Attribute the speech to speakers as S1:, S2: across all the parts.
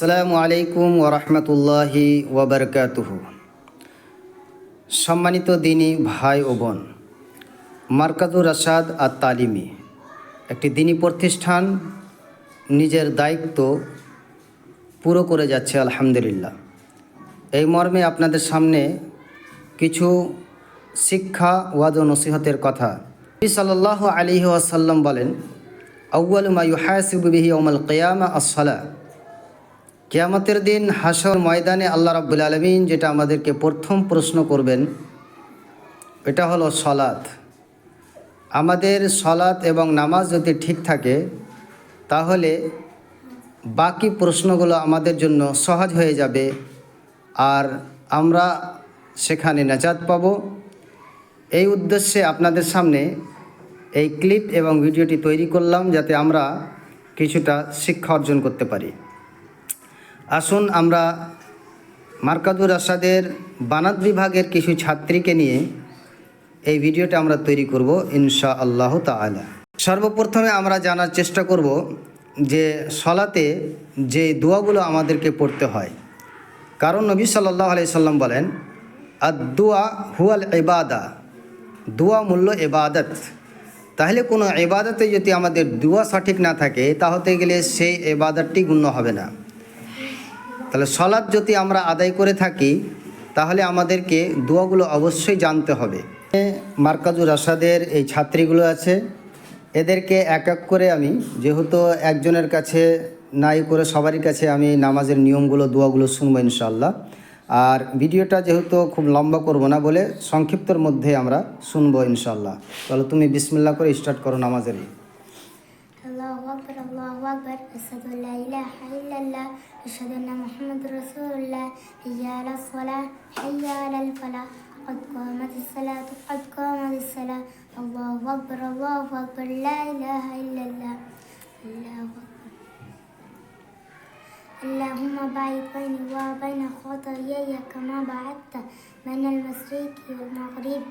S1: আসসালামু আলাইকুম ওরহমতুল্লাহি ওবরকাতুহ সম্মানিত দিনী ভাই ও বোন, মার্কাজুর রাশাদ আর তালিমি একটি দিনী প্রতিষ্ঠান নিজের দায়িত্ব পুরো করে যাচ্ছে, আলহামদুলিল্লাহ। এই মর্মে আপনাদের সামনে কিছু শিক্ষা ওয়াজ ও নসিহতের কথা। নবী সাল্লাল্লাহু আলাইহি ওয়াসাল্লাম বলেন আউ্বাল মা ইউহাসিবু বিহি ইয়াউমাল কিয়ামা আস-সালা কেয়ামতের দিন হাসর ময়দানে আল্লাহ রাব্বুল আলমিন যেটা আমাদেরকে প্রথম প্রশ্ন করবেন, এটা হলো সলাৎ। আমাদের সলাৎ এবং নামাজ যদি ঠিক থাকে, তাহলে বাকি প্রশ্নগুলো আমাদের জন্য সহজ হয়ে যাবে আর আমরা সেখানে নাজাত পাব। এই উদ্দেশ্যে আপনাদের সামনে এই ক্লিপ এবং ভিডিওটি তৈরি করলাম যাতে আমরা কিছুটা শিক্ষা অর্জন করতে পারি। আসুন আমরা মার্কাদুর আসাদের বানাত বিভাগের কিছু ছাত্রীকে নিয়ে এই ভিডিওটা আমরা তৈরি করব ইনশা আল্লাহ তালা সর্বপ্রথমে আমরা জানার চেষ্টা করব যে সলাতে যে দোয়াগুলো আমাদেরকে পড়তে হয়, কারণ নবী সাল্লাহ আলি সাল্লাম বলেন আর দোয়া হুয়াল এবাদা দোয়া মূল্য এবাদত তাহলে কোনো এবাদতে যদি আমাদের দোয়া সঠিক না থাকে, তাহলে গেলে সেই এবাদতটি গুণ্য হবে না। তাহলে সলাদ যদি আমরা আদায় করে থাকি, তাহলে আমাদেরকে দোয়াগুলো অবশ্যই জানতে হবে। মার্কাজুর রাসাদের এই ছাত্রীগুলো আছে। এদেরকে এক এক করে আমি, যেহেতু একজনের কাছে নাই করে সবারই কাছে আমি নামাজের নিয়মগুলো, দোয়াগুলো শুনব ইনশাল্লাহ আর ভিডিওটা যেহেতু খুব লম্বা করব না বলে সংক্ষিপ্তর মধ্যে আমরা শুনব ইনশাল্লাহ তাহলে তুমি বিসমিল্লা করে স্টার্ট করো নামাজের।
S2: الله أكبر. أشهد أن لا إله إلا الله. أشهد أن محمد رسول الله. حي على الصلاة. حي على الفلاح. قد قامت الصلاة. قد قامت الصلاة. الله أكبر. الله أكبر. لا إله إلا الله. الله أكبر. اللهم باعد بيني وبين خطاياي كما بعدت بين المشرق والمغرب.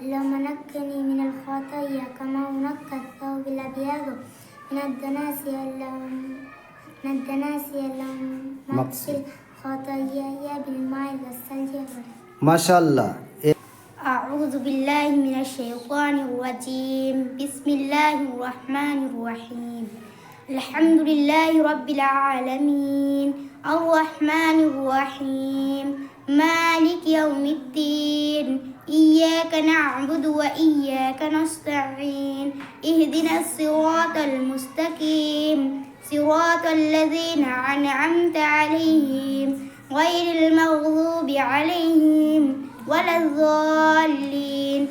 S2: اللهم نقني من الخطايا كما نقى الثوب الأبيض. ندناسي اللهم ندناسي اللهم مقصد خطاياي بالماء والثلج ما
S1: شاء الله. إيه؟
S2: أعوذ بالله من الشيطان الرجيم. بسم الله الرحمن الرحيم. الحمد لله رب العالمين. الرحمن الرحيم. مالك يوم الدين. إياك نعبد وإياك نستعين اهدنا الصراط المستقيم صراط الذين أنعمت عليهم غير المغضوب عليهم ولا الضالين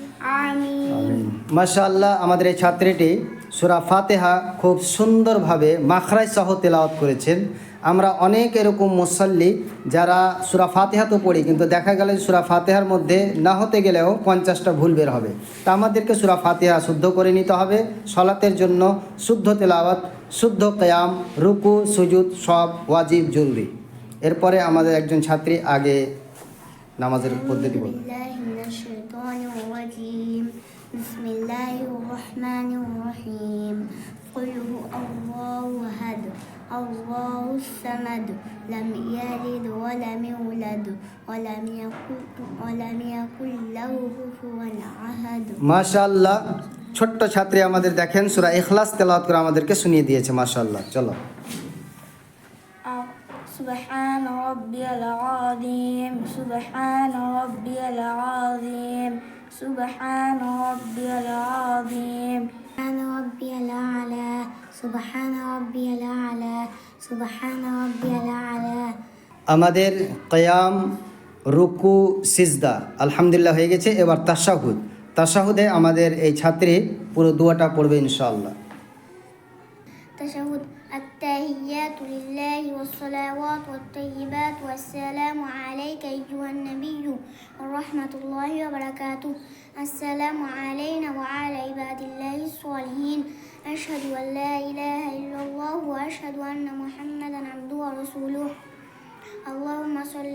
S2: آمين
S1: মাশাআল্লাহ আমাদের এই ছাত্রীটি সুরা ফাতেহা খুব সুন্দরভাবে মাখরাই সহ তেলাওয়াত করেছেন আমরা অনেক এরকম মুসল্লি যারা সুরা ফাতেহা তো পড়ি কিন্তু দেখা গেল সুরা ফাতেহার মধ্যে না হতে গেলেও পঞ্চাশটা ভুল বের হবে তা আমাদেরকে সুরা ফাতেহা শুদ্ধ করে নিতে হবে সলাতের জন্য শুদ্ধ তেলাওয়াত শুদ্ধ কেয়াম রুকু সুজুদ সব ওয়াজিব জরুরি এরপরে আমাদের একজন ছাত্রী আগে নামাজের পদ্ধতি বলবে
S2: بالله من الشيطان الرجيم بسم الله الرحمن الرحيم قل هو الله أحد الله الصمد لم يلد ولم يولد ولم يكن ولم يكن له كفوا أحد
S1: মাশাআল্লাহ ছোট্ট ছাত্রী আমাদের দেখেন সুরা ইখলাস তেলাওয়াত করে আমাদেরকে শুনিয়ে দিয়েছে মাশাআল্লাহ চলো
S2: سبحان ربي العظيم سبحان ربي العظيم سبحان ربي العظيم سبحان ربي الأعلى
S1: আমাদের কয়াম রুকু সিজদা আলহামদুলিল্লাহ হয়ে গেছে। এবার তাসাহুদ তাসাহুদে আমাদের এই ছাত্রী পুরো দুয়াটা পড়বে ইনশাল্লাহ
S2: তাসাহুদ التحيات لله والصلوات والطيبات والسلام عليك أيها النبي ورحمة الله وبركاته. السلام علينا وعلى عباد الله الصالحين. أشهد أن لا إله إلا الله وأشهد أن محمدا عبده ورسوله. اللهم صل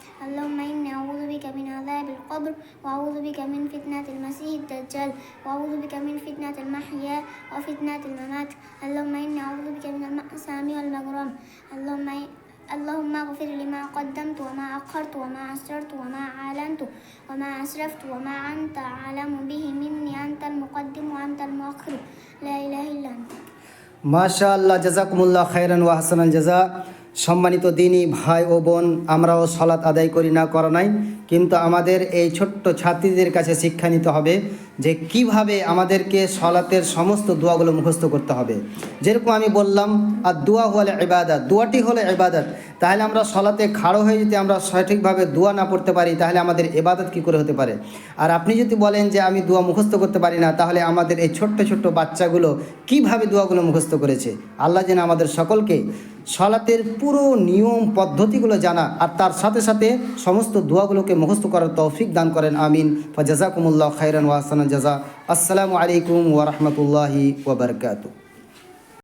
S2: اللهم إني أعوذ بك من عذاب القبر وأعوذ بك من فتنة المسيح الدجال وأعوذ بك من فتنة المحيا وفتنة الممات. اللهم إني أعوذ بك من المأسام والمجرم اللهم اللهم اغفر لي ما قدمت وما أخرت وما أسررت وما أعلنت وما أسرفت وما أنت أعلم به مني. أنت المقدم وأنت المؤخر. لا إله إلا أنت.
S1: ما شاء الله. جزاكم الله خيرا وحسن الجزاء. সম্মানিত দিনী ভাই ও বোন আমরাও সলাৎ আদায় করি না করা নাই। কিন্তু আমাদের এই ছোট্ট ছাত্রীদের কাছে শিক্ষা নিতে হবে যে কীভাবে আমাদেরকে সলাতের সমস্ত দোয়াগুলো মুখস্থ করতে হবে। যেরকম আমি বললাম, আর দোয়া হলে ইবাদত, দোয়াটি হলে ইবাদত। তাহলে আমরা সলাতে খাড়ো হয়ে যদি আমরা সঠিকভাবে দোয়া না পড়তে পারি, তাহলে আমাদের এবাদত কী করে হতে পারে? আর আপনি যদি বলেন যে আমি দোয়া মুখস্থ করতে পারি না, তাহলে আমাদের এই ছোট্ট ছোট্ট বাচ্চাগুলো কীভাবে দোয়াগুলো মুখস্থ করেছে? আল্লাহ যেন আমাদের সকলকে সলাতের পুরো নিয়ম পদ্ধতিগুলো জানা আর তার সাথে সাথে সমস্ত দোয়াগুলোকে মুখস্থ করার তৌফিক দান করেন আমিন। ফাজাকুমুল্লাহ খাইরান ওয়াসান জাজা। আসসালামু আলাইকুম ওয়ারহমতুল্লাহি ওবরকাতু